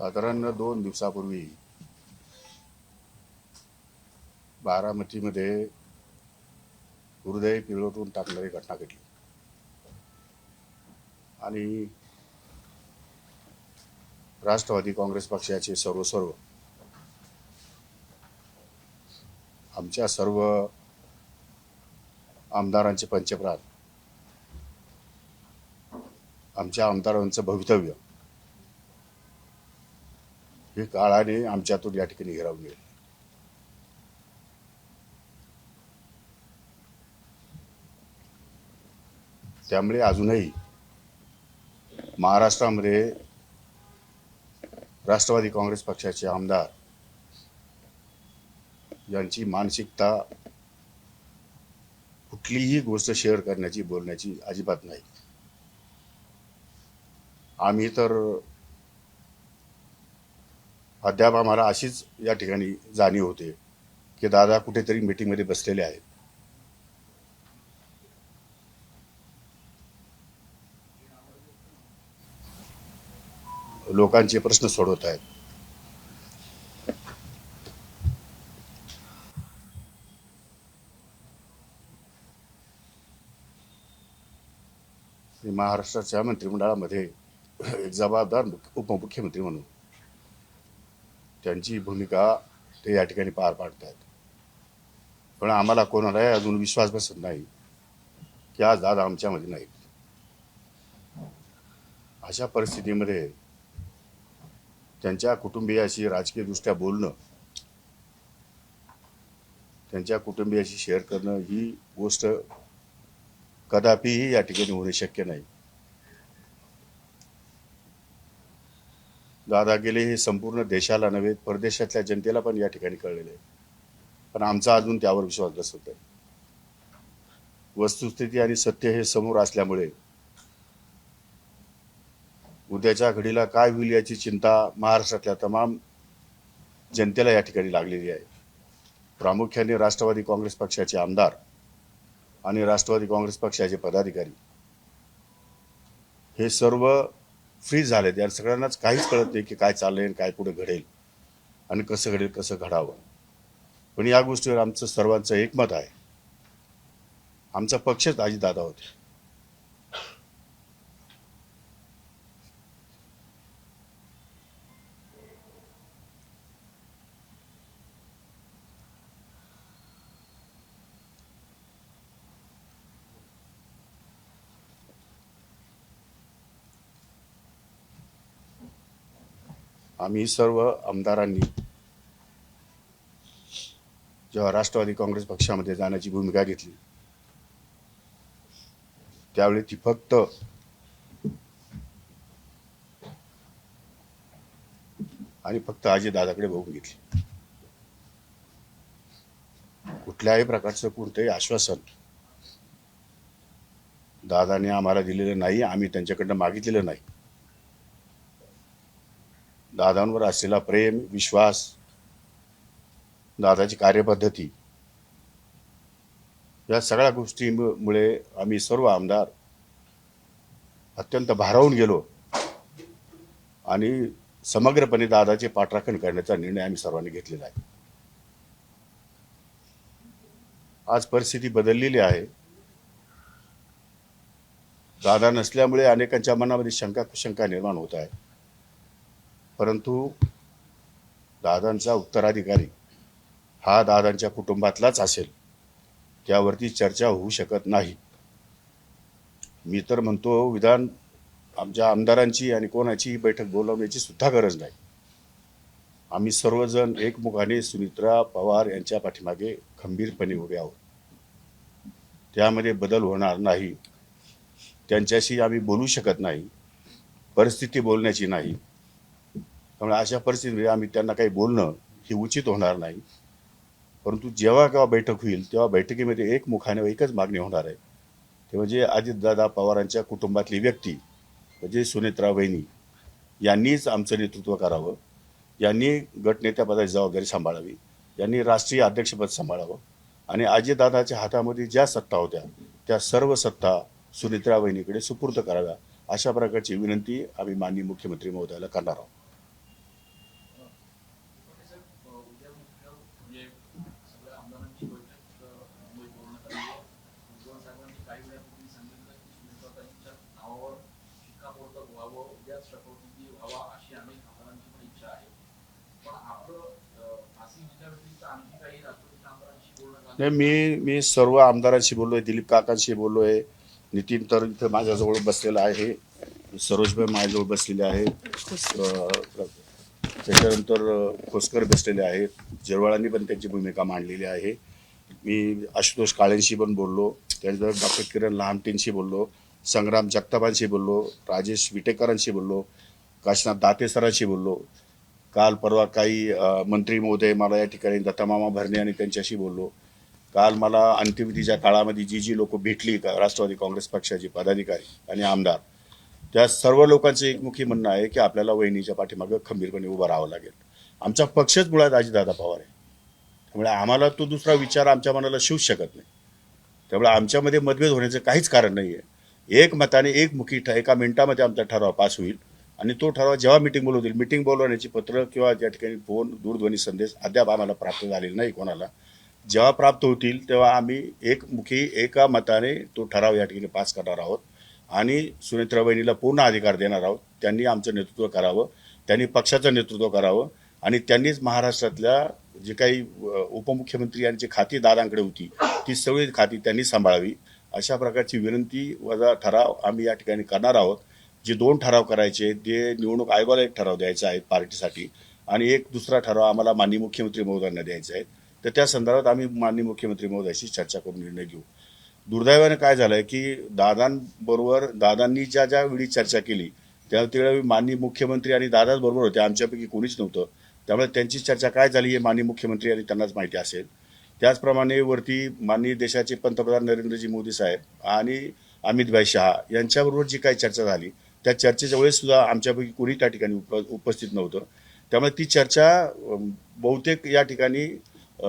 साधारण दोन दिवसापूर्वी बारामतीमध्ये हृदय पिळवटून टाकणारी घटना घडली. आणि राष्ट्रवादी काँग्रेस पक्षाचे सर्व सर्व आमच्या सर्व आमदारांचे पंचप्राण आमच्या आमदारांचं भवितव्य हे काळाने आमच्यातून या ठिकाणी हिरावून गेले त्यामुळे अजूनही महाराष्ट्रामध्ये राष्ट्रवादी काँग्रेस पक्षाचे आमदार यांची मानसिकता कुठलीही गोष्ट शेअर करण्याची बोलण्याची अजिबात नाही. आम्ही तर अद्याप आम्हाला अशीच या ठिकाणी जाणीव होते की दादा कुठेतरी मीटिंगमध्ये बसलेले आहेत. लोकांचे प्रश्न सोडवत आहेत. महाराष्ट्राच्या मंत्रिमंडळामध्ये एक जबाबदार उपमुख्यमंत्री म्हणून त्यांची भूमिका ते या ठिकाणी पार पाडत आहेत पण आम्हाला कोणालाही अजून विश्वास बसत नाही की आज दादा आमच्यामध्ये नाहीत अशा परिस्थितीमध्ये त्यांच्या कुटुंबियाशी राजकीयदृष्ट्या बोलणं त्यांच्या कुटुंबियाशी शेअर करणं ही गोष्ट कदापिही या ठिकाणी होणे शक्य नाही. दादा गेले हे संपूर्ण देशाला नव्हे परदेशातल्या जनतेला पण या ठिकाणी कळलेले आहे. पण आमचा अजून त्यावर विश्वास बसत आहे वस्तुस्थिती आणि सत्य हे समोर असल्यामुळे उद्याच्या घडीला काय होईल याची चिंता महाराष्ट्रातल्या तमाम जनतेला या ठिकाणी लागलेली आहे. प्रामुख्याने राष्ट्रवादी काँग्रेस पक्षाचे आमदार आणि राष्ट्रवादी काँग्रेस पक्षाचे पदाधिकारी हे सर्व फ्रीज झालेत. या सगळ्यांनाच काहीच कळत नाही की काय चाललंय काय पुढे घडेल. आणि कसं घडेल कसं घडावं. पण या गोष्टीवर आमचं सर्वांचं एकमत आहे. आमचा पक्षच दादा होते. आम्ही सर्व आमदारांनी जेव्हा राष्ट्रवादी काँग्रेस पक्षामध्ये जाण्याची भूमिका घेतली त्यावेळी ती फक्त आणि फक्त आजी दादाकडे बघून घेतली. कुठल्याही प्रकारचं कोणतंही आश्वासन दादाने आम्हाला दिलेलं नाही आम्ही त्यांच्याकडनं मागितलेलं नाही. दादांवर असलेला प्रेम विश्वास दादाची कार्यपद्धती या सगळ्या गोष्टीमुळे आम्ही सर्व आमदार अत्यंत भारावून गेलो आणि समग्रपणे दादाचे पाठराखण करण्याचा निर्णय आम्ही सर्वांनी घेतलेला आहे. आज परिस्थिती बदललेली आहे. दादा नसल्यामुळे अनेकांच्या मनामध्ये शंका शंका निर्माण होत आहे परंतु दादांचा उत्तराधिकारी हा दादांच्या कुटुंबातलाच असेल त्यावरती चर्चा होऊ शकत नाही. मी तर म्हणतो विधान आमच्या आमदारांची आणि कोणाची बैठक बोलावण्याची सुद्धा गरज नाही. आम्ही सर्वजण एकमुखाने सुनित्रा पवार यांच्या पाठीमागे खंबीरपणे उभे आहोत. त्यामध्ये बदल होणार नाही. त्यांच्याशी आम्ही बोलू शकत नाही. परिस्थिती बोलण्याची नाही. त्यामुळे अशा परिस्थितीमध्ये आम्ही त्यांना काही बोलणं हे उचित होणार नाही. परंतु जेव्हा केव्हा बैठक होईल तेव्हा बैठकीमध्ये एक मुखाने एकच मागणी होणार आहे. ते म्हणजे अजितदादा पवारांच्या कुटुंबातली व्यक्ती म्हणजे सुनेत्रा वहिनी यांनीच आमचं नेतृत्व करावं. यांनी गटनेत्यापदाची जबाबदारी सांभाळावी. यांनी राष्ट्रीय अध्यक्षपद सांभाळावं. आणि अजितदादाच्या हातामध्ये ज्या सत्ता होत्या त्या सर्व सत्ता सुनित्रा वहिनीकडे सुपूर्द कराव्या अशा प्रकारची विनंती आम्ही माननीय मुख्यमंत्री महोदयाला करणार आहोत. व्हावा अशी अनेक आमदारांची पण इच्छा आहे पण आपलं आणखी काही आमदारांशी बोलणं नाही मी मी सर्व आमदारांशी बोललोय दिलीप काकांशी बोललोय नितीन तर इथं माझ्याजवळ बसलेला आहे सरोजभाई माझ्याजवळ बसलेले आहेत त्याच्यानंतर खोसकर बसलेले आहेत जिरवाळांनी पण त्यांची भूमिका मांडलेली आहे मी आशुतोष काळेंशी पण बोललो त्यानंतर डॉक्टर किरण लहामटेंशी बोललो संग्राम जगतापांशी बोललो राजेश विटेकरांशी बोललो काशीनाथ दाते सरांशी बोललो काल परवा काही मंत्री महोदय मला या ठिकाणी दत्तामामा भरणे आणि त्यांच्याशी बोललो. काल मला अंत्यविधीच्या काळामध्ये जी जी लोक भेटली का राष्ट्रवादी काँग्रेस पक्षाची पदाधिकारी आणि आमदार त्या सर्व लोकांचं एकमुखी म्हणणं आहे की आपल्याला वहिनीच्या पाठीमागं खंबीरपणे उभं राहावं लागेल. आमचा पक्षच मुळात अजितदादा पवार आहे. त्यामुळे आम्हाला तो दुसरा विचार आमच्या मनाला शिवू शकत नाही. त्यामुळे आमच्यामध्ये मतभेद होण्याचं काहीच कारण नाही आहे एक मताने एक मुखी ठ एका मिनिटामध्ये आमचा ठराव पास होईल. आणि तो ठराव जेव्हा मिटिंग बोलवतील मिटिंग बोलवण्याची पत्र किंवा त्या ठिकाणी फोन दूरध्वनी संदेश अद्याप आम्हाला प्राप्त झालेला नाही कोणाला. जेव्हा प्राप्त होतील तेव्हा आम्ही एकमुखी एका मताने तो ठराव या ठिकाणी पास करणार आहोत. आणि सुनेत्रा बहिणीला पूर्ण अधिकार देणार आहोत. त्यांनी आमचं नेतृत्व करावं त्यांनी पक्षाचं नेतृत्व करावं. आणि त्यांनीच महाराष्ट्रातल्या जे काही उपमुख्यमंत्री यांची खाती दादांकडे होती ती सगळी खाती त्यांनी सांभाळावी. अशा प्रकारची विनंती वजा ठराव आम्ही या ठिकाणी करणार आहोत. जे दोन ठराव करायचे ते निवडणूक आयोगाला एक ठराव द्यायचा आहे पार्टीसाठी आणि एक दुसरा ठराव आम्हाला माननीय मुख्यमंत्री महोदयांना द्यायचा आहे. तर त्या संदर्भात आम्ही माननीय मुख्यमंत्री महोदयाशी चर्चा करून निर्णय घेऊ. दुर्दैवाने काय झालंय की दादांबरोबर दादांनी ज्या ज्या वेळी चर्चा केली त्या त्यावेळी माननीय मुख्यमंत्री आणि दादाच बरोबर होते आमच्यापैकी कोणीच नव्हतं. त्यामुळे त्यांची चर्चा काय झाली हे माननीय मुख्यमंत्री आणि त्यांनाच माहिती असेल. त्याचप्रमाणे वरती माननीय देशाचे पंतप्रधान नरेंद्रजी मोदी साहेब आणि अमितभाई शहा यांच्याबरोबर जी काही चर्चा झाली त्या चर्चेच्या वेळेस सुद्धा आमच्यापैकी कोणी त्या ठिकाणी उप उपस्थित नव्हतं. त्यामुळे ती चर्चा बहुतेक या ठिकाणी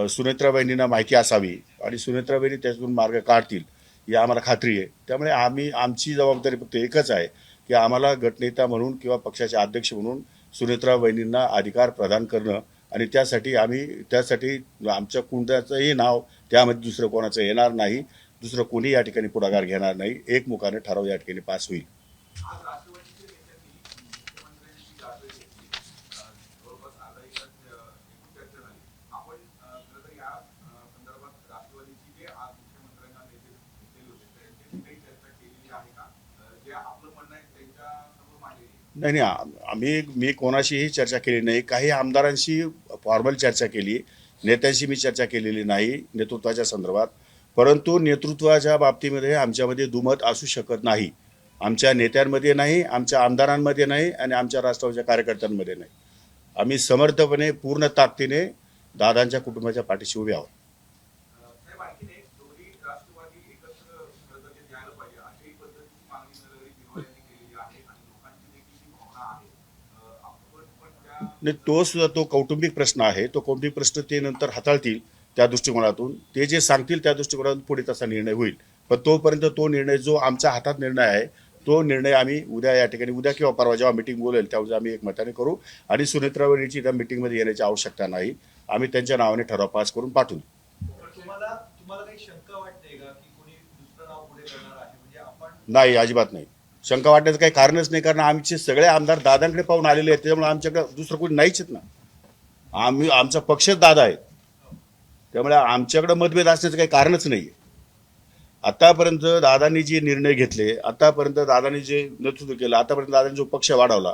सुनेत्राबाईंना माहिती असावी आणि सुनेत्राबाईंनी त्यातून मार्ग काढतील ही आम्हाला खात्री आहे. त्यामुळे आम्ही आमची जबाबदारी फक्त एकच आहे की आम्हाला गटनेता म्हणून किंवा पक्षाचे अध्यक्ष म्हणून सुनेत्रा बहिणींना अधिकार प्रदान करणं आणि त्यासाठी आम्ही त्यासाठी आमच्या कुंडाचंही नाव त्यामध्ये दुसरं कोणाचं येणार नाही. दुसरं कोणी या ठिकाणी पुढाकार घेणार नाही. एकमुखाने ठराव या ठिकाणी पास होईल आज राष्ट्रवादीचे नेत्यांनी मुख्यमंत्र्यांची गाठे घेतली अं, जवळपास अर्धा एक तास, अं, एकूण चर्चा झाली आपण अं, खरं तर या अं, संदर्भात राष्ट्रवादीची जे आज मुख्यमंत्र्यांना नेते भेटलेले होते त्यांच्याशी काही चर्चा केलेली आहे का अं, जे आपलं म्हणणं आहे त्यांच्यासमोर मांडलेली आहे नाही नाही आम्ही मी कोणाशीही चर्चा केली नाही. काही आमदारांशी फॉर्मल चर्चा केली नेत्यांशी मी चर्चा केलेली नाही नेतृत्वाच्या संदर्भात. परंतु नेतृत्वाच्या बाबतीमध्ये आमच्यामध्ये दुमत असू शकत नाही. आमच्या नेत्यांमध्ये नाही आमच्या आमदारांमध्ये नाही आणि आमच्या राष्ट्रवादीच्या कार्यकर्त्यांमध्ये नाही. आम्ही समर्थपणे पूर्ण ताकदीने दादांच्या कुटुंबाच्या पाठीशी उभे आहोत अं, साहेब आणखीन एक दोन्ही राष्ट्रवादी एकत्र खरं तर ते न्यायला पाहिजे अशाही पद्धतीची मागणी नरहरी झिरवाळ यांनी केलेली आहे आणि लोकांची देखील ती भावना आहे अं, आपण पण त्या आणि तो सुद्धा तो कौटुंबिक प्रश्न आहे. तो कौटुंबिक प्रश्न ते नंतर हाताळतील त्या दृष्टिकोनातून. ते जे सांगतील त्या दृष्टिकोनातून पुढे तसा निर्णय होईल. पण तोपर्यंत तो निर्णय जो आमच्या हातात निर्णय आहे तो निर्णय आम्ही उद्या या ठिकाणी उद्या किंवा परवा जेव्हा मिटिंग बोलेल त्यावेळी आम्ही एक मताने करू. आणि सुनेत्रावरीची त्या मिटिंगमध्ये येण्याची आवश्यकता नाही. आम्ही त्यांच्या नावाने ठराव पास करून पाठवू. म्हणजे नाही अजिबात नाही. शंका वाटण्याचं काही कारणच नाही कारण आमचे सगळे आमदार दादांकडे पाहून आलेले आहेत त्यामुळे आमच्याकडे दुसरं कोणी नाहीच आहेत ना. आम्ही आमचा पक्षच दादा आहे. त्यामुळे आमच्याकडे मतभेद असण्याचं काही कारणच नाही आहे आतापर्यंत दादांनी जे निर्णय घेतले आतापर्यंत दादांनी जे नेतृत्व केलं आतापर्यंत दादांनी जो पक्ष वाढवला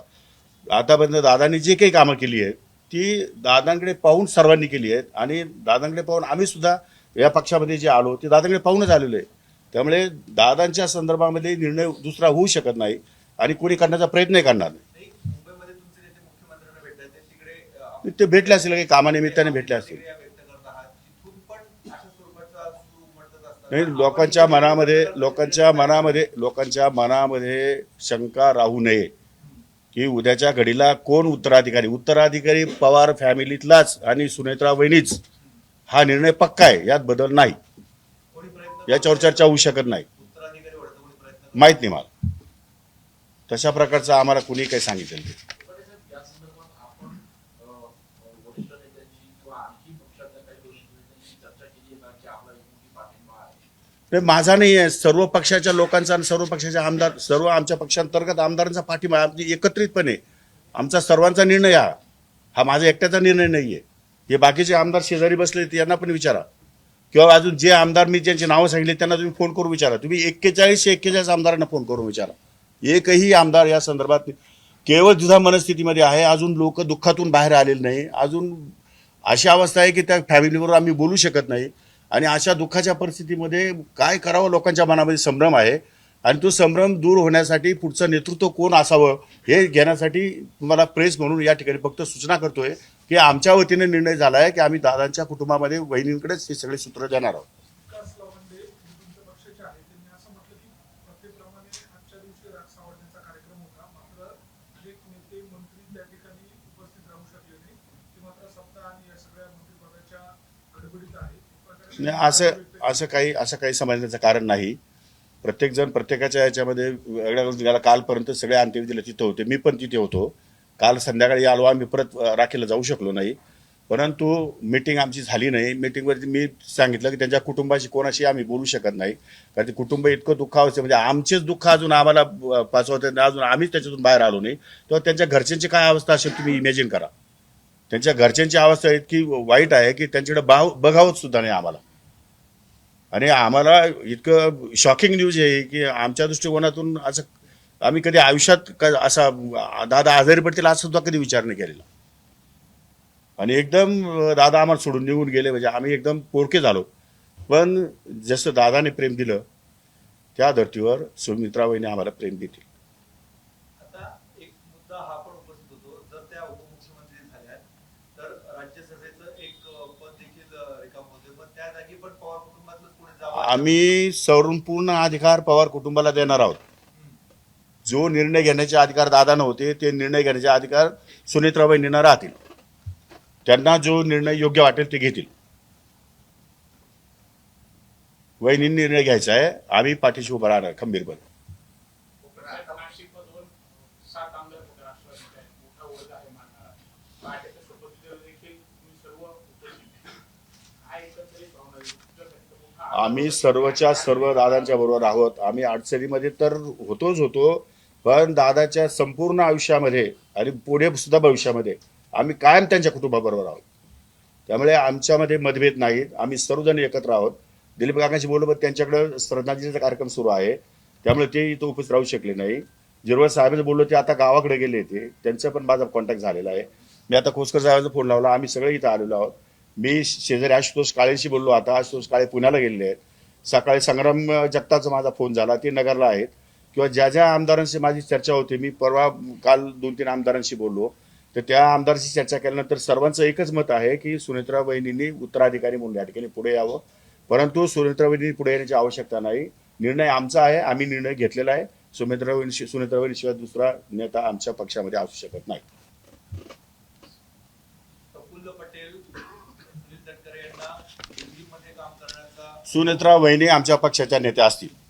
आतापर्यंत दादांनी जे काही कामं केली आहेत ती दादांकडे पाहून सर्वांनी केली आहेत. आणि दादांकडे पाहून आम्ही सुद्धा या पक्षामध्ये जे आलो ते दादांकडे पाहूनच आलेलो आहे. त्यामुळे दादांच्या संदर्भामध्ये निर्णय दुसरा होऊ शकत नाही आणि कोणी करण्याचा प्रयत्नही करणार नाही. ते भेटले असतील काही कामानिमित्ताने भेटले असतील नाही लोकांच्या मनामध्ये लोकांच्या मनामध्ये लोकांच्या मनामध्ये शंका राहू नये की उद्याच्या घडीला कोण उत्तराधिकारी? उत्तराधिकारी पवार फॅमिलीतलाच आणि सुनेत्रा वहिनीच. हा निर्णय पक्का आहे यात बदल नाही. याच्यावर चर्चा होऊ शकत नाही. माहीत नाही मला. तशा प्रकारचं आम्हाला कुणी काही सांगितलं नाही. म्हणजे माझा नाही आहे. सर्व पक्षाच्या लोकांचा आणि सर्व पक्षाच्या आमदार सर्व आमच्या पक्षांतर्गत आमदारांचा पाठिंबा आहे. आमची एकत्रितपणे आमचा सर्वांचा निर्णय हा. हा माझा एकट्याचा निर्णय नाही आहे हे बाकीचे आमदार शेजारी बसले त्यांना पण विचारा. किंवा अजून जे आमदार मी ज्यांची नावं सांगितली त्यांना तुम्ही फोन करून विचारा. तुम्ही एक्केचाळीसशे एक्केचाळीस आमदारांना फोन करून विचारा. एकही आमदार या संदर्भात केवळ दुधा मनस्थितीमध्ये आहे. अजून लोक दुःखातून बाहेर आलेले नाही. अजून अशी अवस्था आहे की त्या फॅमिलीवर आम्ही बोलू शकत नाही. आणि अशा दुःखाच्या परिस्थितीमध्ये काय करावं लोकांच्या मनामध्ये संभ्रम आहे. आणि तो संभ्रम दूर होण्यासाठी पुढचं नेतृत्व कोण असावं हे घेण्यासाठी तुम्हाला प्रेस म्हणून या ठिकाणी फक्त सूचना करतोय की आमच्या वतीने निर्णय झाला आहे की आम्ही दादांच्या कुटुंबामध्ये वहिनींकडेच हे सगळे सूत्र देणार आहोत. नाही. असं असं काही असं काही समजण्याचं कारण नाही. प्रत्येकजण प्रत्येकाच्या याच्यामध्ये वेगळ्या कालपर्यंत सगळे अंत्यविधीला तिथं होते. मी पण तिथे होतो. काल संध्याकाळी आलो आम्ही परत राखेला राखीला जाऊ शकलो नाही. परंतु मीटिंग आमची झाली नाही. मीटिंगवरती मी सांगितलं की त्यांच्या कुटुंबाशी कोणाशी आम्ही बोलू शकत नाही. कारण ते कुटुंब इतकं दुःखावस्थे म्हणजे आमचेच दुःख अजून आम्हाला पाचवत पाचवते अजून आम्हीच त्याच्यातून बाहेर आलो नाही. तेव्हा त्यांच्या घरच्यांची काय अवस्था असेल तुम्ही इमॅजिन करा. त्यांच्या घरच्यांची अवस्था इतकी वाईट आहे की त्यांच्याकडे बाव बघावत सुद्धा नाही आम्हाला. आणि आम्हाला इतकं शॉकिंग न्यूज आहे की आमच्या दृष्टिकोनातून असं आम्ही कधी आयुष्यात क- असा दादा आजारी पडतील असं सुद्धा कधी विचार नाही केलेला. आणि एकदम दादा आम्हाला सोडून निघून गेले म्हणजे आम्ही एकदम पोरके झालो. पण जसं दादाने प्रेम दिलं त्या धर्तीवर सुमित्राबाईने आम्हाला प्रेम देतील. पण राज्यसभेचं एक पद देखील रिकाम होते. पण त्या जागी पण पवार आम्ही संपूर्ण अधिकार पवार कुटुंबाला देणार आहोत. जो निर्णय घेण्याचे अधिकार दादा नव्हते ते निर्णय घेण्याचे अधिकार सुनेत्राबाईंना राहतील. त्यांना जो निर्णय योग्य वाटेल ते घेतील. वहिनी निर्णय घ्यायचा आहे. आम्ही पाठीशी उभं राहणार खंबीरपणे नाशिकमधून सात आमदार होते राष्ट्रवादीचे आहेत. मोठा वर्ग आहे मानणारा पहाटेच्या शपथविधीवर देखील तुम्ही सर्व उपस्थित काय एकंदरीत भावना आहे? तुमच्यासाठी तर मोठा आम्ही सर्वच्या सर्व दादांच्या बरोबर आहोत. आम्ही अडचणीमध्ये तर होतोच होतो पण दादाच्या संपूर्ण आयुष्यामध्ये आणि पुढे सुद्धा भविष्यामध्ये आम्ही कायम त्यांच्या कुटुंबाबरोबर आहोत. त्यामुळे आमच्यामध्ये मतभेद नाहीत. आम्ही सर्वजण एकत्र आहोत. दिलीप काकांशी बोललो पण त्यांच्याकडे श्रद्धांजलीचा कार्यक्रम सुरू आहे. त्यामुळे ते इथं उपस्थित राहू शकले नाही. जिरवळ साहेबांचं बोललो ते आता गावाकडे गेले ते त्यांचा पण माझा कॉन्टॅक्ट झालेला आहे. मी आता खोसकर साहेबांचा फोन लावला. आम्ही सगळे इथं आलेलो आहोत. मी शेजारी आशुतोष काळेशी बोललो. आता आशुतोष काळे पुण्याला गेलेले आहेत. सकाळी संग्राम जगताचा माझा फोन झाला. ते नगरला आहेत. किंवा ज्या ज्या आमदारांशी माझी चर्चा होती मी परवा काल दोन तीन आमदारांशी बोललो. तर त्या आमदारांशी चर्चा केल्यानंतर सर्वांचं एकच मत आहे की सुनेत्रा वहिनींनी उत्तराधिकारी म्हणून या ठिकाणी पुढे यावं. परंतु सुनेत्रा वहिनी पुढे येण्याची आवश्यकता नाही. निर्णय आमचा आहे. आम्ही निर्णय घेतलेला आहे. सुमित्रा वहिनी सुनेत्रा वहिनीशिवाय दुसरा नेता आमच्या पक्षामध्ये असू शकत नाही. सुनेत्रा वहिनी आमच्या पक्षाच्या नेत्या असतील.